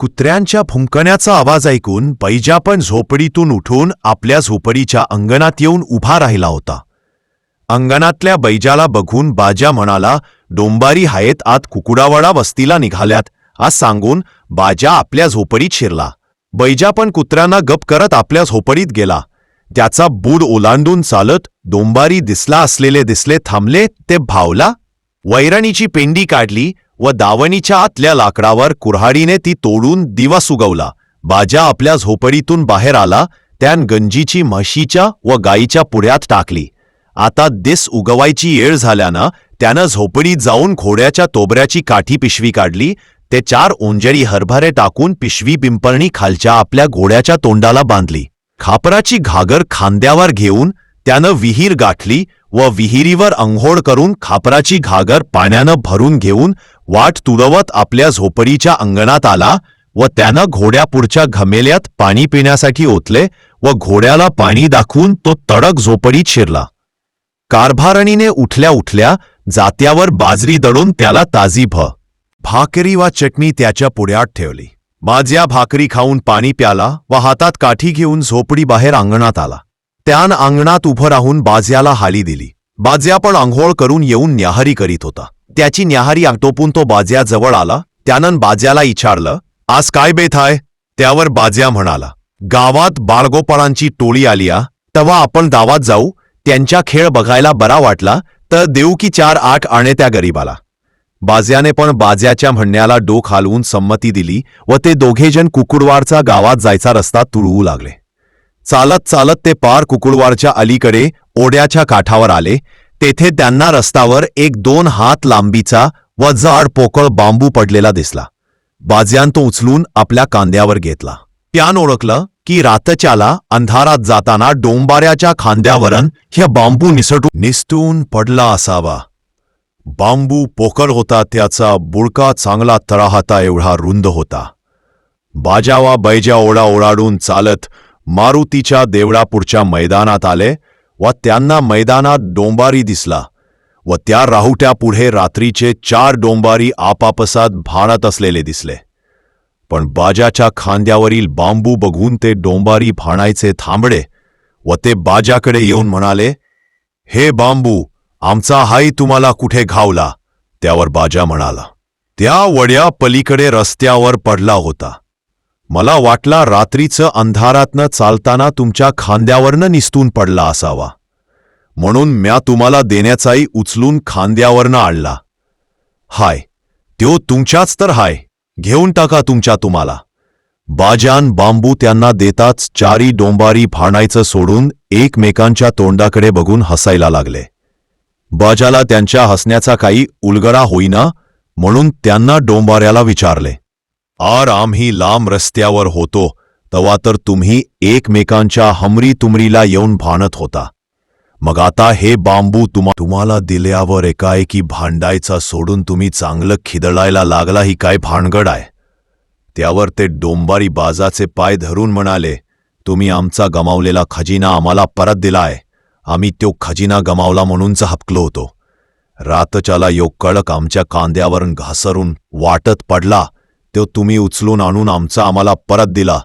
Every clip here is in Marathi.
कुत्र्यांच्या भुंकण्याचा आवाज ऐकून बैजा पण झोपडीतून उठून आपल्या झोपडीच्या अंगणात येऊन उभा राहिला होता. अंगणातल्या बैजाला बघून बाजा म्हणाला डोंबारी हायेत आत कुकुडावाडा वस्तीला निघाल्यात आज सांगून बाजा आपल्या झोपडीत शिरला. बैजा पण कुत्र्यांना गप करत आपल्या झोपडीत गेला. त्याचा बूड ओलांडून चालत डोंबारी दिसला असलेले दिसले थांबले ते भावला वैरणीची पेंडी काढली व दावणीच्या आतल्या लाकडावर कुऱ्हाडीने ती तोडून दिवा सुगवला. बाजा आपल्या झोपडीतून बाहेर आला त्यान गंजीची म्हशीच्या व गायीच्या पुढ्यात टाकली. आता दिस उगवायची येळ झाल्यानं त्यानं झोपडीत जाऊन घोड्याच्या तोबऱ्याची काठी पिशवी काढली ते चार ओंजरी हरभरे टाकून पिशवी पिंपळणी खालच्या आपल्या घोड्याच्या तोंडाला बांधली. खापराची घागर खांद्यावर घेऊन त्यानं विहीर गाठली व विहिरीवर अंघोळ करून खापराची घागर पाण्यानं भरून घेऊन वाट तुडवत आपल्या झोपडीच्या अंगणात आला व त्यानं घोड्यापुढच्या घमेल्यात पाणी पिण्यासाठी ओतले व घोड्याला पाणी दाखवून तो तडक झोपडीत शिरला. कारभारणीने उठल्या उठल्या जात्यावर बाजरी दळून त्याला ताजी भ भाकरी वा चटणी त्याच्या पुढ्यात ठेवली. माझ्या भाकरी खाऊन पाणी प्याला व हातात काठी घेऊन झोपडी बाहेर अंगणात आला. त्यान अंगणात उभं राहून बाज्याला हाली दिली. बाज्या पण आंघोळ करून येऊन न्याहारी करीत होता. त्याची न्याहारी आटोपून तो बाज्याजवळ आला त्यानं बाज्याला इचारलं आज काय बेत आहे त्यावर बाज्या म्हणाला गावात बाळगोपाळांची टोळी आली आ तेव्हा आपण गावात जाऊ त्यांच्या खेळ बघायला बरा वाटला तर देऊ की चार आठ आणे त्या गरीबाला. बाज्याने पण बाज्याच्या म्हणण्याला डोक हालवून संमती दिली व ते दोघेजण कुकुडवारचा गावात जायचा रस्ता तुळवू लागले. चालत चालत ते पार कुकुडवारच्या अलीकडे ओढ्याच्या काठावर आले तेथे त्यांना रस्त्यावर एक दोन हात लांबीचा व जाड पोकळ बांबू पडलेला दिसला. बाज्यान तो उचलून आपल्या कांद्यावर घेतला. त्यान ओळखलं की रातच्याला अंधारात जाताना डोंबाऱ्याच्या खांद्यावरन ह्या बांबू निसटून निसटून पडला असावा. बांबू पोकळ होता त्याचा बुडका चांगला तळाहाता एवढा रुंद होता. बाजावा बैजा ओढा ओढाडून चालत मारुतीच्या देवळापुढच्या मैदानात आले व त्यांना मैदानात डोंबारी दिसला व त्या राहुट्या पुढे रात्रीचे चार डोंबारी आपापसात भाणत असलेले दिसले. पण बाजाच्या खांद्यावरील बांबू बघून ते डोंबारी भाणायचे थांबडे व ते बाजाकडे येऊन म्हणाले हे बांबू आमचा हाई तुम्हाला कुठे घावला? त्यावर बाजा म्हणाला. त्या वड्या पलीकडे रस्त्यावर पडला होता. मला वाटला रात्रीचं अंधारातनं चालताना तुमच्या खांद्यावरनं निसतून पडला असावा. म्हणून म्या तुम्हाला देण्याचाही उचलून खांद्यावरनं आणला. हाय त्यो तुमच्याच तर हाय. घेऊन टाका तुमच्या तुम्हाला. बाजान बांबू त्यांना देताच चारी डोंबारी भाणायचं सोडून एकमेकांच्या तोंडाकडे बघून हसायला लागले. बाजाला त्यांच्या हसण्याचा काही उलगडा होईना म्हणून त्यांना डोंबाऱ्याला विचारले. आर आम्ही लांब रस्त्यावर होतो तवा तर तुम्ही एकमेकांच्या हमरी तुमरीला येऊन भांडत होता. मग आता हे बांबू तुम्हा तुम्हाला दिल्यावर एकाएकी भांडायचा सोडून तुम्ही चांगलं खिदळायला लागला ही काय भानगड आहे? त्यावर ते डोंबारी बाजाचे पाय धरून म्हणाले तुम्ही आमचा गमावलेला खजिना आम्हाला परत दिलाय आम्ही तो खजिना गमावला म्हणूनच हपकलो होतो. रातच्याला यो कळक आमच्या कांद्यावरून घासरून वाटत पडला तो तुम्ही उचलून आणून आमचा आम्हाला परत दिला.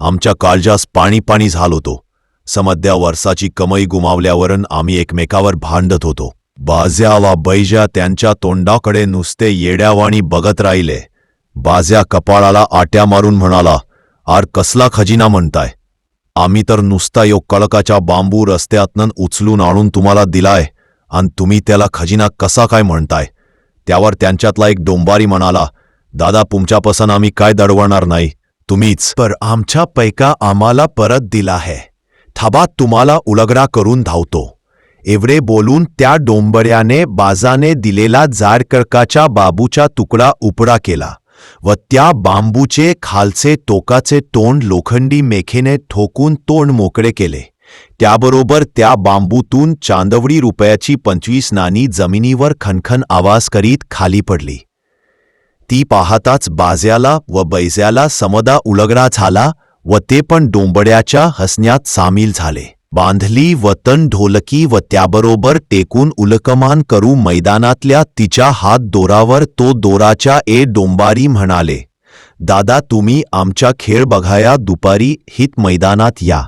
आमच्या काळजास पाणी पाणी झाल होतो. समध्या वर्षाची कमाई गुमावल्यावरून आम्ही एकमेकावर भांडत होतो. बाज्या वा बैजा त्यांच्या तोंडाकडे नुसते येड्यावाणी बघत राहिले. बाज्या कपाळाला आट्या मारून म्हणाला आर कसला खजिना म्हणताय? आम्ही तर नुसता यो कळकाच्या बांबू रस्त्यातनं उचलून आणून तुम्हाला दिलाय. आणि तुम्ही त्याला खजिना कसा काय म्हणताय? त्यावर त्यांच्यातला एक डोंबारी म्हणाला दादा तुमच्यापासून आम्ही काय दडवणार नाही. तुम्हीच. पर आमच्या पैका आम्हाला परत दिला है थाबा तुम्हाला उलगडा करून धावतो. एवढे बोलून त्या डोंबऱ्याने बाजाने दिलेला जाडकळकाच्या बाबूचा तुकडा उपडा केला व त्या बांबूचे खालचे टोकाचे तोंड लोखंडी मेखेने ठोकून तोंड मोकळे केले. त्याबरोबर त्या बांबूतून चांदवडी रुपयाची पंचवीस नाणी जमिनीवर खनखन आवाज करीत खाली पडली. ती पाहताच बाज्याला व बैज्याला समदा उलगडा झाला व ते पण डोंबड्याच्या हसण्यात सामील झाले. बांधली वतन ढोलकी व त्याबरोबर टेकून उलकमान करू मैदानातल्या तिच्या हात दोरावर तो दोराच्या ए डोंबारी म्हणाले दादा तुम्ही आमच्या खेळ बघाया दुपारी हित मैदानात या.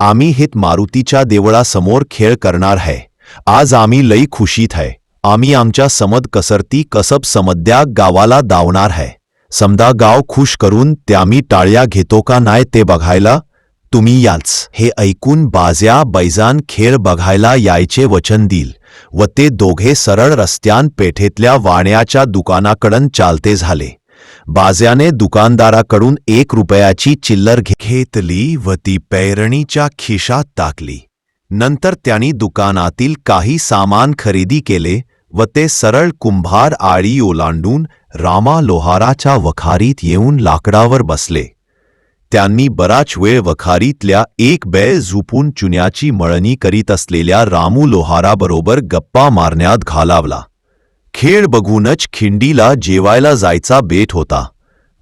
आम्ही हित मारुतीच्या देवळासमोर खेळ करणार है. आज आम्ही लई खुशीत है. आम्ही आमच्या समद कसरती कसब समद्या गावाला दावणार है. समदा गाव खुश करून त्यामी टाळ्या घेतो का नाय ते बघायला तुम्ही याच. हे ऐकून बाज्या बैजान खेळ बघायला यायचे वचन दिल व ते दोघे सरळ रस्त्यान पेठेतल्या वाण्याच्या दुकानाकडून चालते झाले. बाज्याने दुकानदाराकडून एक रुपयाची चिल्लर घेतली व ती पैरणीच्या खिशात टाकली. नंतर त्यांनी दुकानातील काही सामान खरेदी केले व ते सरळ कुंभार आळी ओलांडून रामा लोहाराच्या वखारीत येऊन लाकडावर बसले. त्यांनी बराच वेळ वखारीतल्या एक बैल झुपून चुन्याची मळणी करीत असलेल्या रामू लोहाराबरोबर गप्पा मारण्यात घालावला. खेळ बघूनच खिंडीला जेवायला जायचा बेट होता.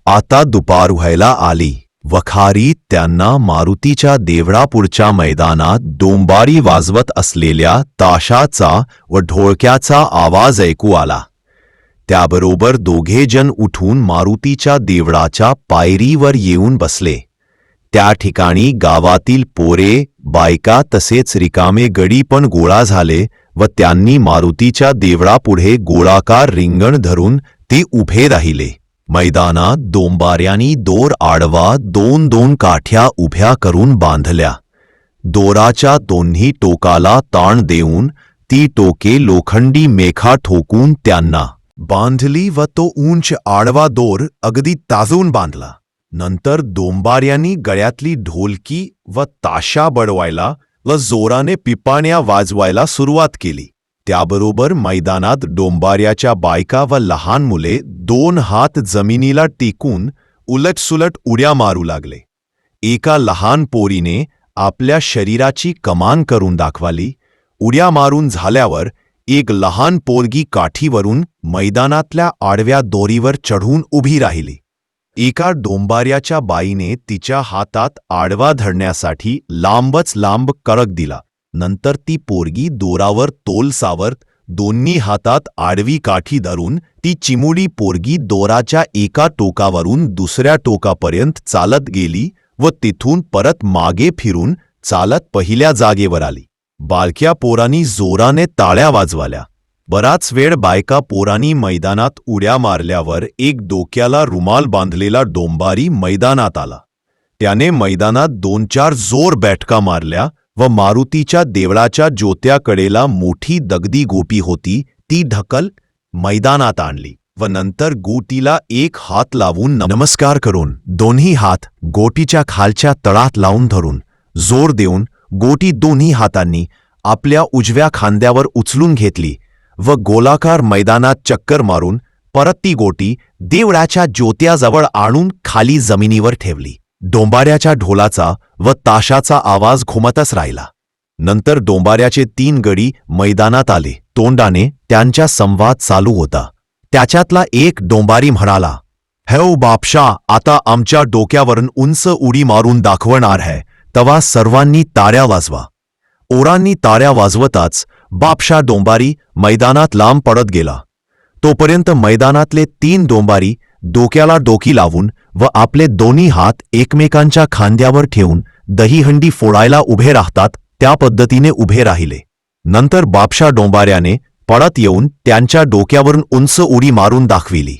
आता दुपार व्हायला आली. वखारी त्यांना मारुतीच्या देवळापुढच्या मैदानात डोंबारी वाजवत असलेल्या ताशाचा व ढोळक्याचा आवाज ऐकू आला. त्याबरोबर दोघेजण उठून मारुतीच्या देवळाच्या पायरीवर येऊन बसले. त्या ठिकाणी गावातील पोरे बायका तसेच रिकामे गडी पण गोळा झाले व त्यांनी मारुतीच्या देवळापुढे गोळाकार रिंगण धरून ते उभे राहिले. मैदानात दोंबाऱ्यांनी दोर आडवा दोन दोन काठ्या उभ्या करून बांधल्या. दोराच्या दोन्ही टोकाला ताण देऊन ती टोके लोखंडी मेखा ठोकून त्यांना बांधली व तो उंच आडवा दोर अगदी ताजून बांधला. नंतर दोंबाऱ्यांनी गळ्यातली ढोलकी व ताशा बडवायला व जोराने पिपाण्या वाजवायला सुरुवात केली. त्याबरोबर मैदानात डोंबाऱ्याच्या बायका व लहान मुले दोन हात जमिनीला टेकून उलटसुलट उड्या मारू लागले. एका लहान पोरीने आपल्या शरीराची कमान करून दाखवाली. उड्या मारून झाल्यावर एक लहान पोरगी काठीवरून मैदानातल्या आडव्या दोरीवर चढून उभी राहिली. एका डोंबाऱ्याच्या बाईने तिच्या हातात आडवा धरण्यासाठी लांबच लांब करक दिला. नंतर ती पोरगी दोरावर तोल सावरत दोन्ही हातात आडवी काठी धरून ती चिमुडी पोरगी दोराच्या एका टोकावरून दुसऱ्या टोकापर्यंत चालत गेली व तिथून परत मागे फिरून चालत पहिल्या जागेवर आली. बालक्या पोरांनी जोराने ताळ्या वाजवाल्या. बराच वेळ बायका पोरांनी मैदानात उड्या मारल्यावर एक डोक्याला रुमाल बांधलेला डोंबारी मैदानात आला. त्याने मैदानात दोन चार जोर बैठका मारल्या व मारुतीच्या देवळाच्या ज्योत्याकडेला मोठी दगदी गोपी होती. ती ढकल मैदानात आणली व नंतर गोटीला एक हात लावून नमस्कार करून दोन्ही हात गोटीच्या खालच्या तळात लावून धरून जोर देऊन गोटी दोन्ही हातांनी आपल्या उजव्या खांद्यावर उचलून घेतली व गोलाकार मैदानात चक्कर मारून परत ती गोटी देवळाच्या ज्योत्याजवळ आणून खाली जमिनीवर ठेवली. डोंबाऱ्याच्या ढोलाचा व ताशाचा आवाज घुमतच राहिला. नंतर डोंबाऱ्याचे तीन गडी मैदानात आले. तोंडाने त्यांच्या संवाद चालू होता. त्याच्यातला एक डोंबारी म्हणाला हेओ बापशा आता आमच्या डोक्यावरून उंच उडी मारून दाखवणार है. तवा सर्वांनी ताऱ्या वाजवा. ओरांनी ताऱ्या वाजवताच बापशा डोंबारी मैदानात लांब पडत गेला. तोपर्यंत मैदानातले तीन डोंबारी डोक्याला डोकी लावून व आपले दोन्ही हात एकमेकांच्या खांद्यावर ठेवून दहीहंडी फोडायला उभे राहतात त्या पद्धतीने उभे राहिले. नंतर बापशा डोंबाऱ्याने पडत येऊन त्यांच्या डोक्यावरून उंच उडी मारून दाखविली.